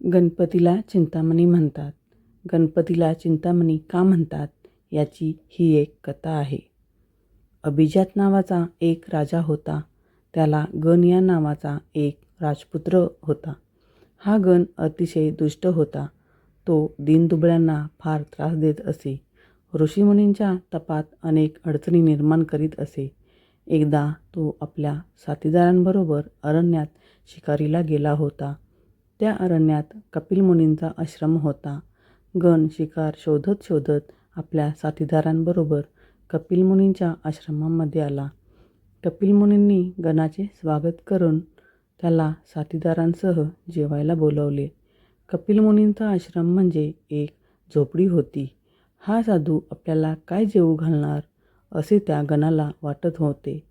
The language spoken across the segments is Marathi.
गणपतीला चिंतामणी म्हणतात. गणपतीला चिंतामणी का म्हणतात याची ही एक कथा आहे. अभिजात नावाचा एक राजा होता. त्याला गण या नावाचा एक राजपुत्र होता. हा गण अतिशय दुष्ट होता. तो दीनदुबळ्यांना फार त्रास देत असे. ऋषीमुनींच्या तपात अनेक अडचणी निर्माण करीत असे. एकदा तो आपल्या साथीदारांबरोबर अरण्यात शिकारीला गेला होता. त्या अरण्यात कपिल मुनींचा आश्रम होता. गण शिकार शोधत शोधत आपल्या साथीदारांबरोबर कपिल मुनींच्या आश्रमामध्ये आला. कपिल मुनींनी गणाचे स्वागत करून त्याला साथीदारांसह जेवायला बोलवले. कपिल मुनींचा आश्रम म्हणजे एक झोपडी होती. हा साधू आपल्याला काय जेवू घालणार? असे त्या गणाला वाटत होते.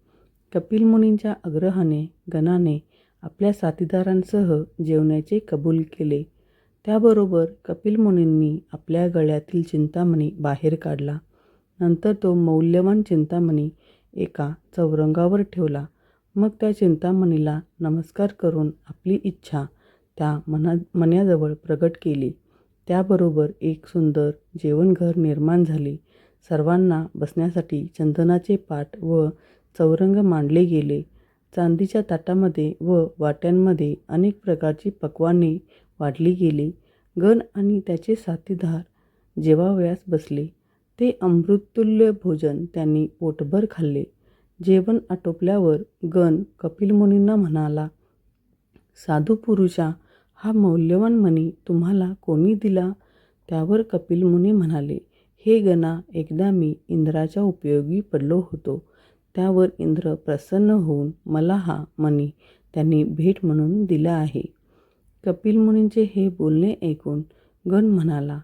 कपिल मुनींच्या आग्रहाने गणाने आपल्या साथीदारांसह जेवण्याचे कबूल केले. त्याबरोबर कपिल मुनींनी आपल्या गळ्यातील चिंतामणी बाहेर काढला. नंतर तो मौल्यवान चिंतामणी एका चौरंगावर ठेवला. मग त्या चिंतामणीला नमस्कार करून आपली इच्छा त्या मना मण्याजवळ प्रगट केली. त्याबरोबर एक सुंदर जेवणघर निर्माण झाले. सर्वांना बसण्यासाठी चंदनाचे पाट व चौरंग मांडले गेले. चांदीच्या ताटामध्ये व वाट्यांमध्ये अनेक प्रकारची पक्वाने वाढली गेली. गण आणि त्याचे साथीदार जेवावयास बसले ते अमृततुल्य भोजन त्यांनी पोटभर खाल्ले. जेवण आटोपल्यावर गण कपिल मुनींना म्हणाला साधू पुरुषा हा मौल्यवान मणी तुम्हाला कोणी दिला? त्यावर कपिल मुनी म्हणाले हे गणा एकदा मी इंद्राच्या उपयोगी पडलो होतो. त्यावर इंद्र प्रसन्न होऊन मला हा मणी त्यांनी भेट म्हणून दिला आहे. कपिल मुनींचे हे बोलणे ऐकून गण म्हणाला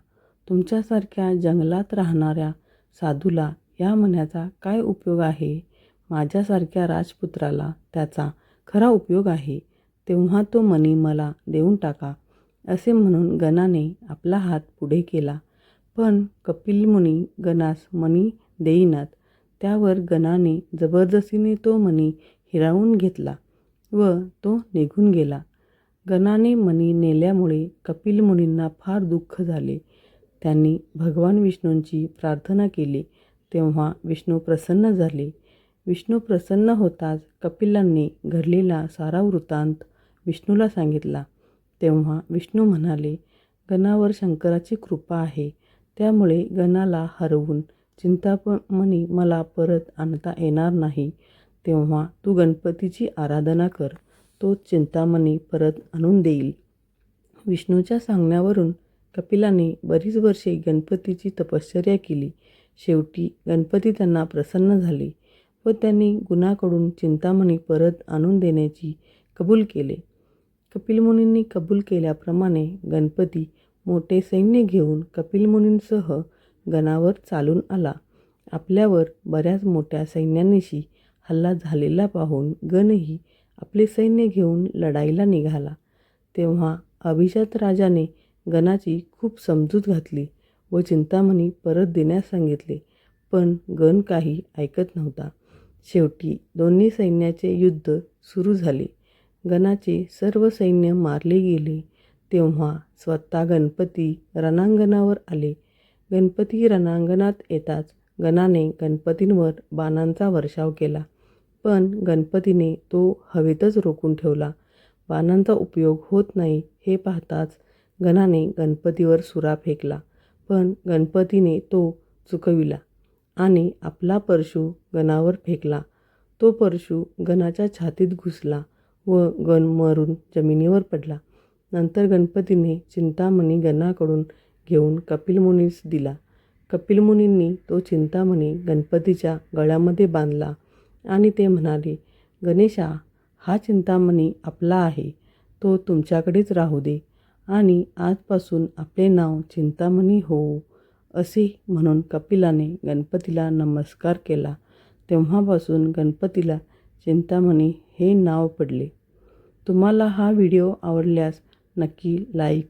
तुमच्यासारख्या जंगलात राहणाऱ्या साधूला या मण्याचा काय उपयोग आहे? माझ्यासारख्या राजपुत्राला त्याचा खरा उपयोग आहे. तेव्हा तो मणी मला देऊन टाका असे म्हणून गणाने आपला हात पुढे केला. पण कपिल मुनी गणास मणी देईनात. त्यावर गणाने जबरदस्तीने तो मणी हिरावून घेतला व तो निघून गेला. गणाने मणी नेल्यामुळे कपिल मुनींना फार दुःख झाले. त्यांनी भगवान विष्णूंची प्रार्थना केली. तेव्हा विष्णू प्रसन्न झाले. विष्णू प्रसन्न होताच कपिलांनी घडलेला सारा वृत्तांत विष्णूला सांगितला. तेव्हा विष्णू म्हणाले गणावर शंकराची कृपा आहे. त्यामुळे गणाला हरवून चिंतामणी मला परत आणता येणार नाही. तेव्हा तू गणपतीची आराधना कर. तो चिंतामणी परत आणून देईल. विष्णूच्या सांगण्यावरून कपिलाने बरीच वर्षे गणपतीची तपश्चर्या केली. शेवटी गणपती त्यांना प्रसन्न झाले व त्यांनी गुणाकडून चिंतामणी परत आणून देण्याची कबूल केले. कपिलमुनींनी कबूल केल्याप्रमाणे गणपती मोठे सैन्य घेऊन कपिलमुनींसह गणावर चालून आला. आपल्यावर बऱ्याच मोठ्या सैन्यानिशी हल्ला झालेला पाहून गणही आपले सैन्य घेऊन लढाईला निघाला. तेव्हा अभिजात राजाने गणाची खूप समजूत घातली व चिंतामणी परत देण्यास सांगितले पण गण काही ऐकत नव्हता. शेवटी दोन्ही सैन्याचे युद्ध सुरू झाले. गणाचे सर्व सैन्य मारले गेले. तेव्हा स्वतः गणपती रणांगणावर आले. गणपती रणांगणात येताच गणाने गणपतींवर बाणांचा वर्षाव केला. पण गणपतीने तो हवेतच रोखून ठेवला. बाणांचा उपयोग होत नाही हे पाहताच गणाने गणपतीवर सुरा फेकला. पण गणपतीने तो चुकविला आणि आपला परशू गणावर फेकला. तो परशू गणाच्या छातीत घुसला व गण मरून जमिनीवर पडला. नंतर गणपतीने चिंतामणी गणाकडून घेऊन कपिल मुनीस दिला. कपिल मुनींनी तो चिंतामणी गणपतीच्या गळ्यामध्ये बांधला आणि ते म्हणाले गणेशा हा चिंतामणी आपला आहे. तो तुमच्याकडेच राहू दे आणि आजपासून आपले नाव चिंतामणी होऊ असे म्हणून कपिलाने गणपतीला नमस्कार केला. तेव्हापासून गणपतीला चिंतामणी हे नाव पडले. तुम्हाला हा व्हिडिओ आवडल्यास नक्की लाईक